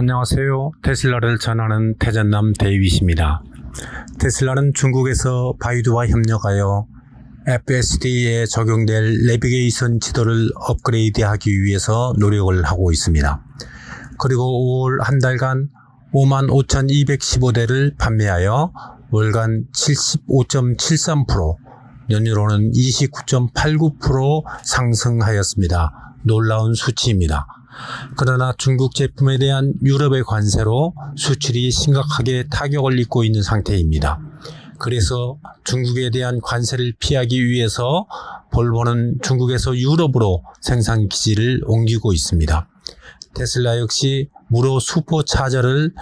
안녕하세요. 테슬라를 전하는 태전남 데이빗입니다. 테슬라는 중국에서 바이두와 협력하여 FSD에 적용될 내비게이션 지도를 업그레이드하기 위해서 노력을 하고 있습니다. 그리고 올한 달간 55,215대를 판매하여 월간 75.73%, 연율로는 29.89% 상승하였습니다. 놀라운 수치입니다. 그러나 중국 제품에 대한 유럽의 관세로 수출이 심각하게 타격을 입고 있는 상태입니다. 그래서 중국에 대한 관세를 피하기 위해서 볼보는 중국에서 유럽으로 생산 기지를 옮기고 있습니다. 테슬라 역시 무료 슈퍼 차저를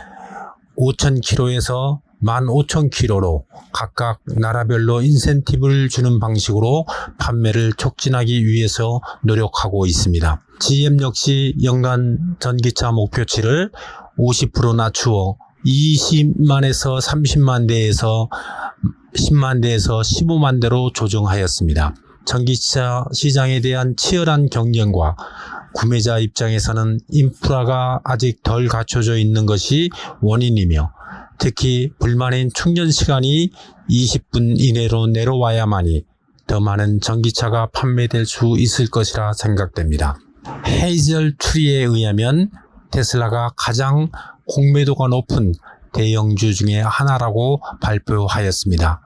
5,000km에서 15,000km로 각각 나라별로 인센티브를 주는 방식으로 판매를 촉진하기 위해서 노력하고 있습니다. GM 역시 연간 전기차 목표치를 50% 낮추어 20만에서 30만 대에서 10만 대에서 15만 대로 조정하였습니다. 전기차 시장에 대한 치열한 경쟁과 구매자 입장에서는 인프라가 아직 덜 갖춰져 있는 것이 원인이며 특히 불만인 충전 시간이 20분 이내로 내려와야만이 더 많은 전기차가 판매될 수 있을 것이라 생각됩니다. 헤이즐 추리에 의하면 테슬라가 가장 공매도가 높은 대형주 중에 하나라고 발표하였습니다.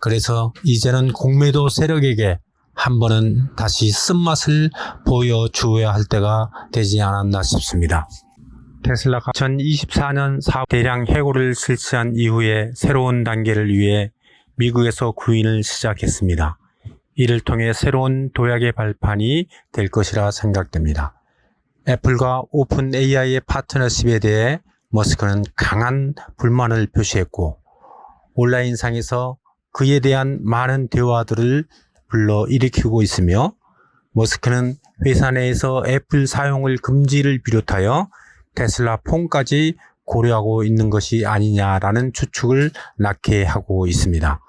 그래서 이제는 공매도 세력에게 한 번은 다시 쓴맛을 보여주어야 할 때가 되지 않았나 싶습니다. 테슬라가 2024년 사업 대량 해고를 실시한 이후에 새로운 단계를 위해 미국에서 구인을 시작했습니다. 이를 통해 새로운 도약의 발판이 될 것이라 생각됩니다. 애플과 오픈 AI의 파트너십에 대해 머스크는 강한 불만을 표시했고 온라인상에서 그에 대한 많은 대화들을 불러 일으키고 있으며 머스크는 회사 내에서 애플 사용을 금지를 비롯하여 테슬라 폰까지 고려하고 있는 것이 아니냐라는 추측을 낳게 하고 있습니다.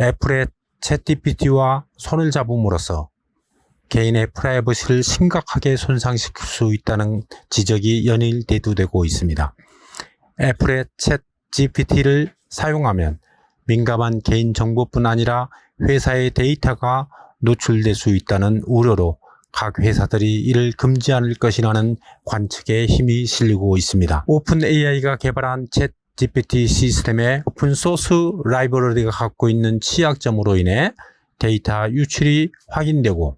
애플의 챗GPT와 손을 잡음으로써 개인의 프라이버시를 심각하게 손상시킬 수 있다는 지적이 연일 대두되고 있습니다. 애플의 챗GPT를 사용하면 민감한 개인 정보뿐 아니라 회사의 데이터가 노출될 수 있다는 우려로 각 회사들이 이를 금지 않을 것이라는 관측에 힘이 실리고 있습니다. 오픈 AI가 개발한 챗 GPT 시스템의 오픈 소스 라이브러리가 갖고 있는 취약점으로 인해 데이터 유출이 확인되고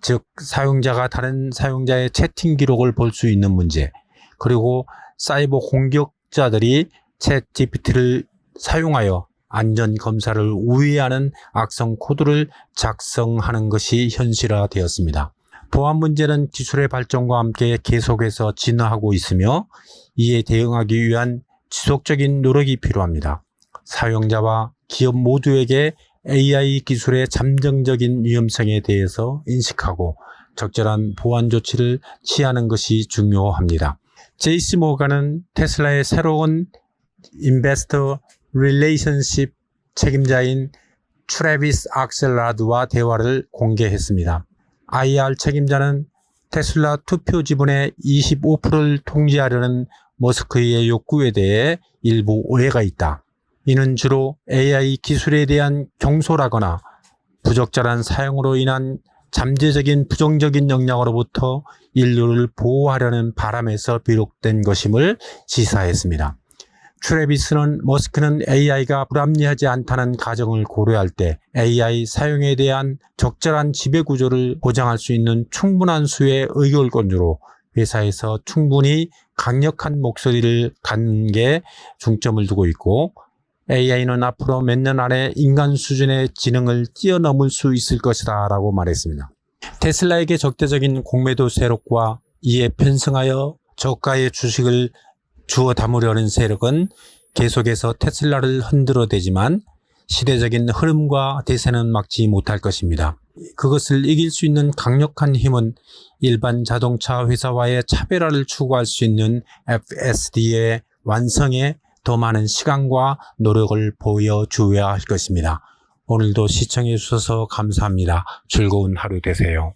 즉 사용자가 다른 사용자의 채팅 기록을 볼 수 있는 문제 그리고 사이버 공격자들이 챗 GPT를 사용하여 안전 검사를 우회하는 악성 코드를 작성하는 것이 현실화되었습니다. 보안 문제는 기술의 발전과 함께 계속해서 진화하고 있으며 이에 대응하기 위한 지속적인 노력이 필요합니다. 사용자와 기업 모두에게 AI 기술의 잠정적인 위험성에 대해서 인식하고 적절한 보안 조치를 취하는 것이 중요합니다. 제이스 모가는 테슬라의 새로운 인베스터 릴레이션십 책임자인 트래비스 악셀라드와 대화를 공개했습니다. IR 책임자는 테슬라 투표 지분의 25%를 통제하려는 머스크의 욕구에 대해 일부 오해가 있다. 이는 주로 AI 기술에 대한 경솔하거나 부적절한 사용으로 인한 잠재적인 부정적인 영향으로부터 인류를 보호하려는 바람에서 비롯된 것임을 시사했습니다. 트레비스는 머스크는 AI가 불합리하지 않다는 가정을 고려할 때 AI 사용에 대한 적절한 지배 구조를 보장할 수 있는 충분한 수의 의결권으로 회사에서 충분히 강력한 목소리를 갖는 게 중점을 두고 있고 AI는 앞으로 몇 년 안에 인간 수준의 지능을 뛰어넘을 수 있을 것이다 라고 말했습니다. 테슬라에게 적대적인 공매도 세력과 이에 편승하여 저가의 주식을 주워 담으려는 세력은 계속해서 테슬라를 흔들어대지만 시대적인 흐름과 대세는 막지 못할 것입니다. 그것을 이길 수 있는 강력한 힘은 일반 자동차 회사와의 차별화를 추구할 수 있는 FSD의 완성에 더 많은 시간과 노력을 보여주어야 할 것입니다. 오늘도 시청해 주셔서 감사합니다. 즐거운 하루 되세요.